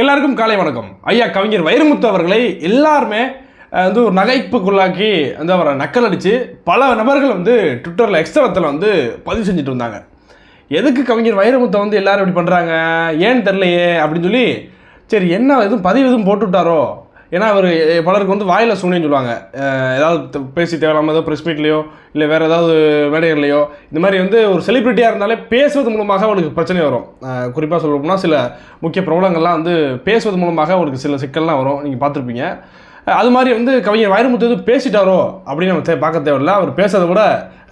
எல்லாருக்கும் காலை வணக்கம். ஐயா கவிஞர் வைரமுத்து அவர்களை எல்லாருமே வந்து ஒரு நகைப்புக்குள்ளாக்கி வந்து அவரை நக்கல் அடித்து பல நபர்கள் வந்து ட்விட்டரில் எக்ஸ்தலத்தில் வந்து பதிவு செஞ்சுட்டு இருந்தாங்க. எதுக்கு கவிஞர் வைரமுத்தை வந்து எல்லாரும் இப்படி பண்ணுறாங்க ஏன்னு தெரிலையே அப்படின்னு சொல்லி சரி என்ன எதுவும் பதிவு எதுவும் போட்டுவிட்டாரோ ஏன்னா அவர் பலருக்கு வந்து வாயில் சூனின்னு சொல்லுவாங்க. ஏதாவது பேசி தேவையில்லாமல் ஏதோ ப்ரெஸ் மீட்லேயோ இல்லை வேறு ஏதாவது மேடைகள்லையோ இந்த மாதிரி வந்து ஒரு செலிபிரிட்டியாக இருந்தாலே பேசுவது மூலமாக அவளுக்கு பிரச்சனை வரும். குறிப்பாக சொல்லணும்னா சில முக்கிய பிரபலங்கள்லாம் வந்து பேசுவது மூலமாக அவளுக்கு சில சிக்கல்லாம் வரும். நீங்கள் பார்த்துருப்பீங்க. அது மாதிரி வந்து கவிஞர் வைரமுத்து எதுவும் பேசிட்டாரோ அப்படின்னு நம்ம பார்க்க தேவையில்ல. அவர் பேசுறதை விட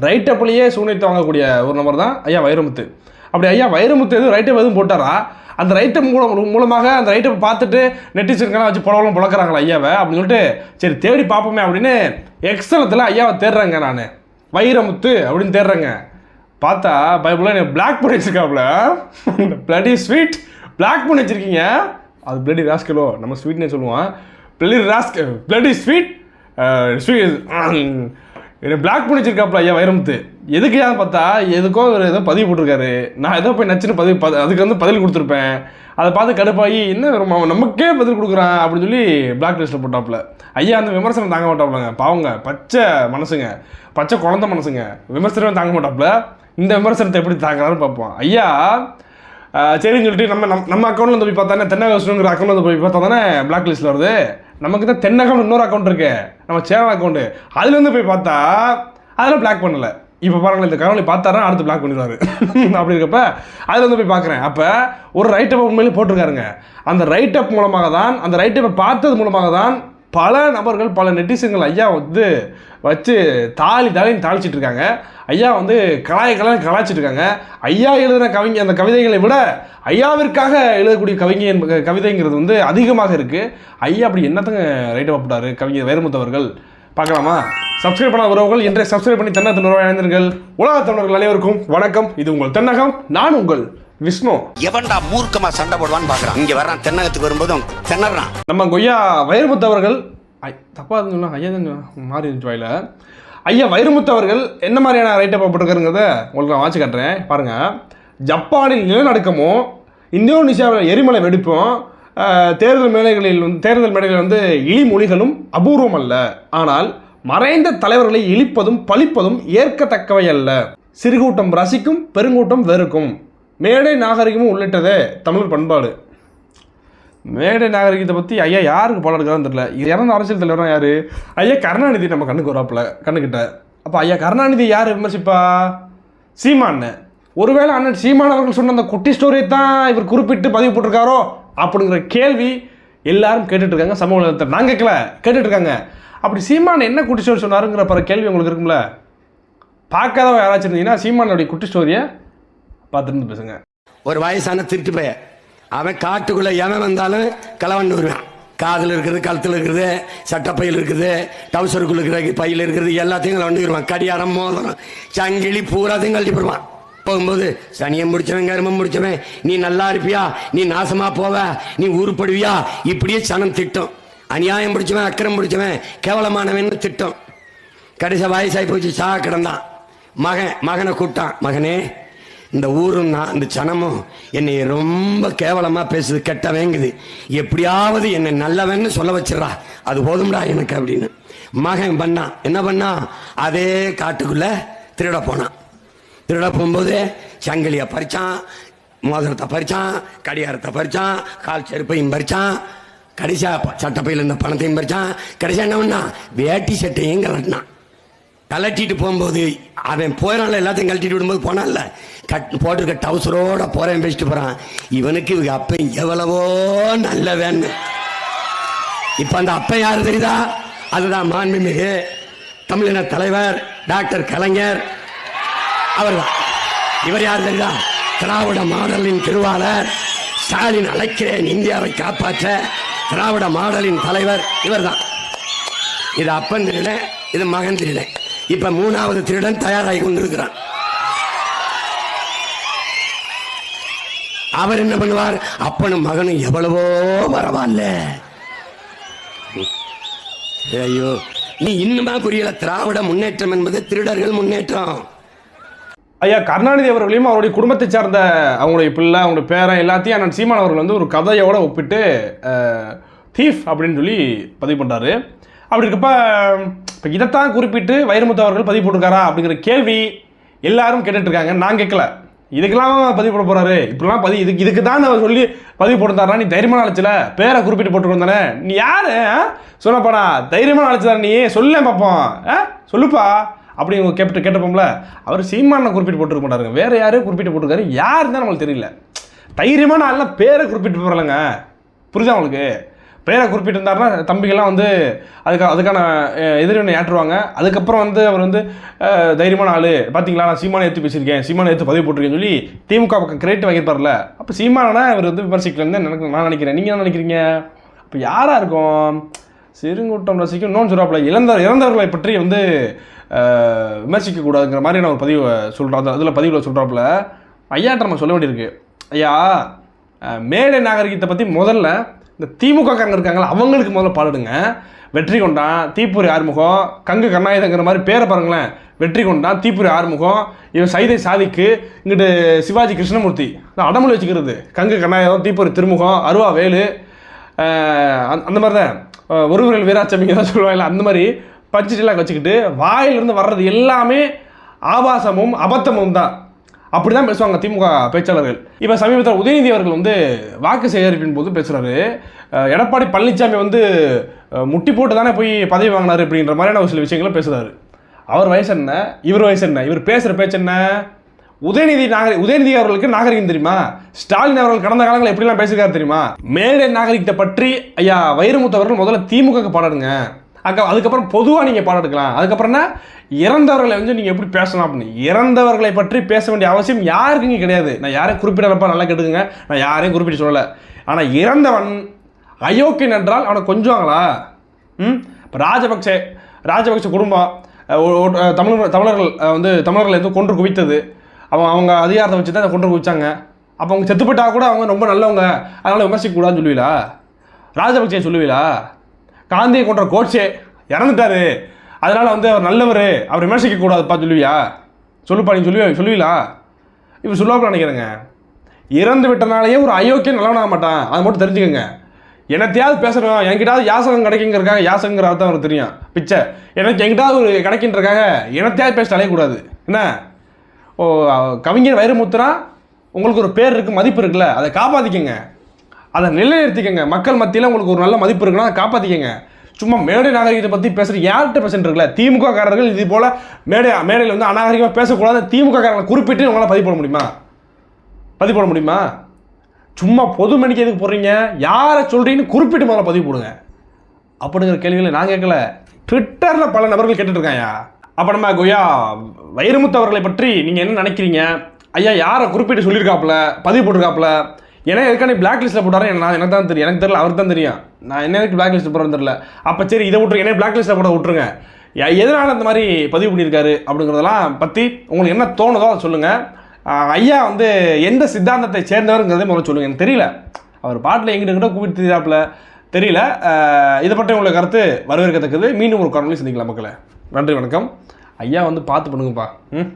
ரைட் அப்படியே சூனியத்தை வாங்கக்கூடிய ஒரு நபர் தான் ஐயா வைரமுத்து அப்படி ஐயா வைரமுத்து எதுவும் ரைட்டப் எதுவும் போட்டாரா? அந்த ரைட்டை மூலம் மூலமாக அந்த ரைட்டை பார்த்துட்டு நெட்டிசன்கெல்லாம் வச்சு புலவெல்லாம் புழக்கிறாங்களா ஐயாவை? அப்படின்னு சொல்லிட்டு சரி தேடி பார்ப்போமே அப்படின்னு எக்ஸலத்தில் ஐயாவை தேடுறேங்க நான். வைரமுத்து அப்படின்னு தேடுறேங்க. பார்த்தா பைபிளில் எனக்கு பிளாக் பண்ணி வச்சுருக்காப்புல பிளடி ஸ்வீட் பிளாக் பண்ணி வச்சுருக்கீங்க. அது பிளடி ராஸ்கலோ நம்ம ஸ்வீட்னே சொல்லுவோம். Bloody rascal bloody sweet sweet என்னை பிளாக் பண்ணி ஐயா வைரமுத்து. எதுக்கு ஏன் பார்த்தா எதுக்கோ ஒரு ஏதோ பதிவு போட்டிருக்காரு. நான் ஏதோ போய் நச்சுன்னு பதிவு ப- அதுக்கு வந்து பதில் கொடுத்துருப்பேன். அதை பார்த்து கடுப்பாகி என்ன ரொம்ப அவன் நமக்கே பதில் கொடுக்குறான் அப்படின்னு சொல்லி பிளாக் லிஸ்ட்டில் போட்டாப்புல ஐயா அந்த விமர்சனம் தாங்க மாட்டாப்புலங்க பாவங்க பச்சை மனசுங்க. பச்சை குழந்த மனசுங்க. விமர்சனமே தாங்க மாட்டாப்புல இந்த விமர்சனத்தை எப்படி தாங்குறாருன்னு பார்ப்போம். ஐயா சரின்னு சொல்லிட்டு நம்ம நம்ம நம்ம அக்கௌண்ட்ல வந்து போய் பார்த்தா தென்னகோஸ்னுங்கிற அக்கௌண்ட்ல வந்து போய் பார்த்தா தானே பிளாக் லிஸ்ட்டில் வருது? நமக்கு தான் தென்னகம் இன்னொரு அக்கௌண்ட் இருக்கு. நம்ம சேனல் அக்கௌண்ட்டு அதுலேருந்து போய் பார்த்தா அதில் பிளாக் பண்ணலை. இப்போ பாருங்களேன் இந்த கரவலை பார்த்தாரா அடுத்து பிளாக் பண்ணிடுவாரு. அப்படி இருக்கப்ப அதில் வந்து போய் பார்க்குறேன். அப்போ ஒரு ரைட் அப் உண்மையிலே போட்டிருக்காருங்க. அந்த ரைட் அப் மூலமாக தான் அந்த ரைட் அப்பை பார்த்தது மூலமாக தான் பல நபர்கள் பல நெட்டிசன்கள் ஐயா வந்து வச்சு தாலி தாலின்னு தாளிச்சிட்டு இருக்காங்க ஐயா வந்து கலாய கலாய் கலாய்ச்சிட்டு இருக்காங்க ஐயா எழுதின கவிஞ அந்த கவிதைகளை விட ஐயாவிற்காக எழுதக்கூடிய கவிஞ கவிதைங்கிறது வந்து அதிகமாக இருக்குது ஐயா அப்படி என்னத்தங்க ரைட் போட்டாரு? கவிஞர் வைரமுத்து அவர்கள். பார்க்கலாமா? சப்ஸ்கிரைப் பண்ணாத உறவுகள் இன்றைய சப்ஸ்கிரைப் பண்ணி தென்னகத்தின் உறவை இணைந்தீர்கள் உலக தமிழர்கள் அனைவருக்கும் வணக்கம். இது உங்கள் தென்னகம் நான் உங்கள் விஷ்ணு. எவன்டா மூர்க்கமா சண்டை போடுவான்னு பாக்குறான். இங்க வர்றான் தென்னகத்துக்கு வரும்போது திணறான். நம்ம கொய்யா வைரமுத்து அவர்கள் தப்பாக இருந்து ஐயா தான் மாறி இருந்துச்சு வாயில். ஐயா வைரமுத்து அவர்கள் என்ன மாதிரியான ரைட்டை போட்டிருக்காருங்கிறத உங்களுக்கு நான் வாட்சி காட்டுறேன். பாருங்கள் ஜப்பானில் நிலநடுக்கமும் இந்தோனேசியாவில் எரிமலை வெடிப்பும் தேர்தல் மேடைகளில் வந்து தேர்தல் மேடைகளில் வந்து இழிமொழிகளும் அபூர்வம் அல்ல. ஆனால் மறைந்த தலைவர்களை இழிப்பதும் பழிப்பதும் ஏற்கத்தக்கவை அல்ல. சிறுகூட்டம் ரசிக்கும் பெருங்கூட்டம் வெறுக்கும். மேடை நாகரிகமும் உள்ளிட்டதே தமிழ் பண்பாடு. மேடை நாகரிகத்தை பற்றி ஐயா யாருக்கு படம் எடுக்கிறான்னு தெரியல. இது இறந்த அரசியல் தலைவரும் யார்? ஐயா கருணாநிதி நம்ம கண்ணுக்கு வராப்பில் கண்ணுக்கிட்ட. அப்போ ஐயா கருணாநிதி யார் விமர்சிப்பா? சீமான் ஒருவேளை அண்ணன் சீமான் அவர்கள் சொன்ன அந்த குட்டி ஸ்டோரியை தான் இவர் குறிப்பிட்டு பதிவு போட்டிருக்காரோ? அப்படிங்கிற கேள்வி எல்லாரும் கேட்டுட்ருக்காங்க சமூக வலைதளத்தில். நான் கேட்கல கேட்டுட்ருக்காங்க அப்படி சீமான் என்ன குட்டி ஸ்டோரி சொன்னாருங்கிற பிற கேள்வி உங்களுக்கு இருக்கும்ல? பார்க்காதவங்க யாராச்சும் இருந்தீங்கன்னா சீமானுடைய குட்டி ஸ்டோரியை பார்த்துருந்து பேசுங்க. ஒரு வயசான திருட்டு பையன். அவன் காட்டுக்குள்ள எவன் வந்தாலும் களவண்டு வருவான். காதில் இருக்கிறது கழுத்தில் இருக்கிறது சட்டப்பையில் இருக்குது டவுசருக்குள்ள இருக்கிற பையில் இருக்கிறது எல்லாத்தையும் களவண்டு வருவான் கடியாரம் மோதிரம். சங்கிலி பூராத்தையும் கழட்டி போடுவான். போகும்போது சனியம் முடிச்சவன் கருமம் முடிச்சவன் நீ நல்லா இருப்பியா? நீ நாசமா போவ? நீ உருப்படுவியா? இப்படியே சனம் திட்டம். அநியாயம் பிடிச்சவன் அக்கிரம் பிடிச்சவன் கேவலமானவன் திட்டம். கடைசி வயசாகி போச்சு சா கிடந்தான். மகன் மகனை கூப்பிட்டான். மகனே இந்த ஊரும் நான் இந்த சனமும் என்னை ரொம்ப கேவலமாக பேசுது கெட்டவேங்குது. எப்படியாவது என்னை நல்லவன்னு சொல்ல வச்சிடறா. அது போதும்டா எனக்கு அப்படின்னு. மகன் பண்ணான் என்ன பண்ணான் அதே காட்டுக்குள்ள திருட போனான் திருட போகும்போது சங்கிலியை பறிச்சான் மோதிரத்தை பறிச்சான் கடிகாரத்தை பறிச்சான் கால் செருப்பையும் பறிச்சான் கடைசியா சட்டப்பையில் இருந்த பணத்தையும் பறிச்சான். கடைசியா என்ன பண்ணான் வேட்டி சட்டையும் கலட்டினான் கலட்டிட்டு போகும்போது அவன் போயிடான்ல எல்லாத்தையும் கழட்டிட்டு விடும்போது போனான்ல. கட் போட்டிருக்க டவுசரோட போறேன் பேசிட்டு போறான். இவனுக்கு இவங்க அப்பன் எவ்வளவோ நல்லவன் இப்ப அந்த அப்பன் யாரு தெரியுதா? அதுதான் மாண்புமிகு தமிழின தலைவர் டாக்டர் கலைஞர் அவர்தான். இவர் யார் தெரியுதா? திராவிட மாடலின் திருவாளர். ஸ்டாலின் அழைக்கிறேன் இந்தியாவை காப்பாற்ற. திராவிட மாடலின் தலைவர் இவர் தான் இது அப்பன் திருடன் இது மகன் திருடன் இப்ப மூணாவது திருடன் தயாராகி கொண்டிருக்கிறான். அவர் என்ன பண்ணுவார்? அப்பனும் மகனும் எவ்வளவோ பரவாயில்ல. ஐயோ நீ இன்னுமா புரியல? திராவிட முன்னேற்றம் என்பது திருடர்கள் முன்னேற்றம். ஐயா கருணாநிதி அவர்களையும் அவருடைய குடும்பத்தை சார்ந்த அவங்களுடைய பிள்ளை அவங்களுடைய பேரன் எல்லாத்தையும் அண்ணன் சீமான் அவர்கள் வந்து ஒரு கதையோட ஒப்பிட்டு தீஃப் அப்படின்னு சொல்லி பதிவு பண்ணுறாரு அப்படி இருக்கப்ப இப்போ இதைத்தான் குறிப்பிட்டு வைரமுத்து அவர்கள் பதிவு போட்டிருக்காரா அப்படிங்கிற கேள்வி எல்லாரும் கேட்டுட்ருக்காங்க நான் கேட்கல. இதுக்கெல்லாம் பதிவு போட போகிறாரு இப்படிலாம் பதிவு இதுக்கு இதுக்கு தான் அவர் சொல்லி பதிவு போட்டிருந்தாரா? நீ தைரியமான அழைச்சல பேரை குறிப்பிட்டு போட்டுருந்தானே தானே. நீ யார்? சொன்னப்பாடா தைரியமான அழைச்சதா நீ. சொல்லேன் பார்ப்போம் ஆ? சொல்லுப்பா. அப்படி இவங்க கேட்டு கேட்டப்போம்ல. அவர் சீமானை குறிப்பிட்டு போட்டுருக்க மாட்டாருங்க. வேறு யாரும் குறிப்பிட்டு போட்டிருக்காரு? யாருன்னு தான் நம்மளுக்கு தெரியல. தைரியமான ஆள்லாம் பேரை குறிப்பிட்டு போகிறலங்க புரியுதா உங்களுக்கு? பேரை குறிப்பிட்டிருந்தாருன்னா தம்பிகள்லாம் வந்து அதுக்கு அதுக்கான எதிர்வினை ஏற்றுவாங்க அதுக்கப்புறம் வந்து அவர் வந்து தைரியமான ஆள். பார்த்தீங்களா நான் சீமானை ஏற்று பேசியிருக்கேன். சீமானை ஏற்று பதிவு போட்டிருக்கேன்னு சொல்லி திமுக பக்கம் கிரேட் வாங்கியிருப்பார்ல அப்போ சீமானா இவர் வந்து விமர்சிக்கலன்னு எனக்கு நான் நினைக்கிறேன். நீங்கள் என்ன நினைக்கிறீங்க? அப்போ யாராக இருக்கும்? சிறுங்கூட்டம் ரசிக்கும் இன்னொன்று சொல்கிறாப்புல இழந்த இறந்தவர்களை பற்றி வந்து விமர்சிக்கக்கூடாதுங்கிற மாதிரியான ஒரு பதிவை சொல்கிறோம் அதில் பதிவில் சொல்கிறாப்புல ஐயாட்ட நம்ம சொல்ல வேண்டியிருக்கு. ஐயா மேடை நாகரிகத்தை பற்றி முதல்ல இந்த திமுக காரங்க இருக்காங்களா அவங்களுக்கு முதல்ல பாடுடுங்க வெற்றி கொண்டான் தீப்பூரி ஆறுமுகம் கங்கு கண்ணாயுதங்கிற மாதிரி பேரை பாருங்களேன். வெற்றி கொண்டான் தீப்பூரி ஆறுமுகம் இவன் சைதை சாதிக்கு இங்கிட்டு சிவாஜி கிருஷ்ணமூர்த்தி. அடமொழி வச்சுக்கிறது. கங்கு கண்ணாயுதம் தீப்பூரி திருமுகம் அருவா வேலு அந்த- மாதிரி தான். ஒரு வீராச்சமிங்க தான் சொல்லுவாங்கல்ல அந்த மாதிரி பஞ்சிட்டெல்லாம் வச்சுக்கிட்டு வாயிலிருந்து வர்றது எல்லாமே ஆபாசமும் அபத்தமும் தான். அப்படி தான் பேசுவாங்க திமுக பேச்சாளர்கள். இப்போ சமீபத்தில் உதயநிதி அவர்கள் வந்து வாக்கு சேகரிப்பின் போது பேசுகிறாரு எடப்பாடி பழனிசாமி வந்து முட்டி போட்டு தானே போய் பதவி வாங்கினாரு அப்படின்ற மாதிரியான ஒரு சில விஷயங்களும் பேசுகிறாரு அவர் வயசு என்ன? இவர் வயசு என்ன? இவர் பேசுகிற பேச்சு என்ன? உதயநிதி நாகரி உதயநிதி அவர்களுக்கு நாகரிகம் தெரியுமா? ஸ்டாலின் அவர்கள் கடந்த காலங்களில் எப்படிலாம் பேசியிருக்காரு தெரியுமா? மேலே நாகரிகத்தை பற்றி ஐயா வைரமுத்து அவர்கள் முதல்ல திமுக பாடாடுங்க அக்க அதுக்கப்புறம் பொதுவாக நீங்கள் பாடம் எடுக்கலாம். அதுக்கப்புறம்னா இறந்தவர்களை வந்து நீங்கள் எப்படி பேசலாம் அப்படின்னு. இறந்தவர்களை பற்றி பேச வேண்டிய அவசியம் யாருக்கு இங்கே கிடையாது. நான் யாரையும் குறிப்பிடறப்ப நல்லா கேட்டுக்குங்க. நான் யாரையும் குறிப்பிட்டு சொல்லலை. ஆனால் இறந்தவன் அயோக்கியன் என்றால் அவனை கொஞ்சுவாங்களா? ம்? இப்போ ராஜபக்சே ராஜபக்ச குடும்பம் தமிழர் தமிழர்கள் வந்து தமிழர்களை வந்து கொன்று குவித்தது. அவங்க அவங்க அதிகாரத்தை வச்சு தான் அதை கொன்று குவிச்சாங்க. அப்போ அவங்க செத்து கூட அவங்க ரொம்ப நல்லவங்க. அதனால் விமர்சிக்க கூடாதுன்னு சொல்லுவீங்களா ராஜபக்சே சொல்லுவீங்களா காந்தியை கொன்ற கோச்சே இறந்துட்டாரு. அதனால் வந்து அவர் நல்லவர். அவர் விமர்சிக்க கூடாதுப்பா சொல்லுவியா? சொல்லுப்பா நீ சொல்லுவியா? சொல்லுவீங்களா இவர் சொல்லுவாப்பில் நினைக்கிறேங்க. இறந்து விட்டனாலேயே ஒரு அயோக்கியம் நல்லவனாக மாட்டான். அதை மட்டும் தெரிஞ்சுக்கோங்க. என்னத்தையாவது பேசணும். என்கிட்டாவது யாசகம் கிடைக்குங்கிறக்காக யாசகங்கிற அர்த்தம் அவருக்கு தெரியும். பிச்சை. எனக்கு எங்கிட்டாவது ஒரு கிடைக்கின்றக்காக என்னத்தையாவது பேச அலையக்கூடாது. என்ன? ஓ கவிஞர் வைரமுத்துனா உங்களுக்கு ஒரு பேர் இருக்குது மதிப்பு இருக்குல்ல. அதை காப்பாற்றிக்கங்க அதை நிலைநிறுத்திக்கங்க. மக்கள் மத்தியில் உங்களுக்கு ஒரு நல்ல மதிப்பு இருக்குன்னா அதை காப்பாற்றிக்கங்க சும்மா மேடை நாகரிகத்தை பற்றி பேசுகிற யார்கிட்ட பேசிட்டு இருக்குல்ல? திமுக காரர்கள் இது போல் மேடை மேடையில் வந்து அநாகரிகமாக பேசக்கூடாது திமுககாரர்களை குறிப்பிட்டு உங்களால் பதிவு போட முடியுமா? பதிவு போட முடியுமா? சும்மா பொது மணிக்கு எதுக்கு போடுறீங்க? யாரை சொல்கிறீங்கன்னு குறிப்பிட்டு முதல்ல பதிவு போடுங்க. அப்படிங்கிற கேள்விகளை நான் கேட்கல. ட்விட்டரில் பல நபர்கள் கேட்டுட்ருக்காயா? அப்போ நம்ம கொய்யா வைரமுத்து அவர்களை பற்றி நீங்கள் என்ன நினைக்கிறீங்க? ஐயா யாரை குறிப்பிட்டு சொல்லியிருக்காப்புல? பதிவு போட்டிருக்காப்புல? ஏன்னா எதுக்கான பிளாக் லிஸ்ட்டில் போட்டாரு நான் எனக்கு தான் தெரியும். எனக்கு தெரியல அவருக்கு தான் தெரியும். நான் என்ன எனக்கு பிளாக் லிஸ்ட் போடுறது தெரியல. அப்போ சரி இதை விட்டுருங்க என்ன பிளாக் லிஸ்ட்டில் போட விட்டுருங்க. எதனால இந்த மாதிரி பதிவு பண்ணியிருக்காரு அப்படிங்கிறதெல்லாம் பற்றி உங்களுக்கு என்ன தோணுதோ அதை சொல்லுங்கள் ஐயா வந்து எந்த சித்தாந்தத்தை சேர்ந்தவருங்கிறதே முதல்ல சொல்லுங்கள் எனக்கு தெரியல. அவர் பாட்டில் எங்கிட்ட எங்கிட்ட கூப்பிட்டு தெரியல. இதை பற்றி உங்களுக்கு கருத்து வரவேற்கத்தக்கது. மீண்டும் ஒரு காணொலி சந்திக்கலாம் மக்களை. நன்றி வணக்கம். ஐயா வந்து பார்த்து பண்ணுங்கப்பா. ம்?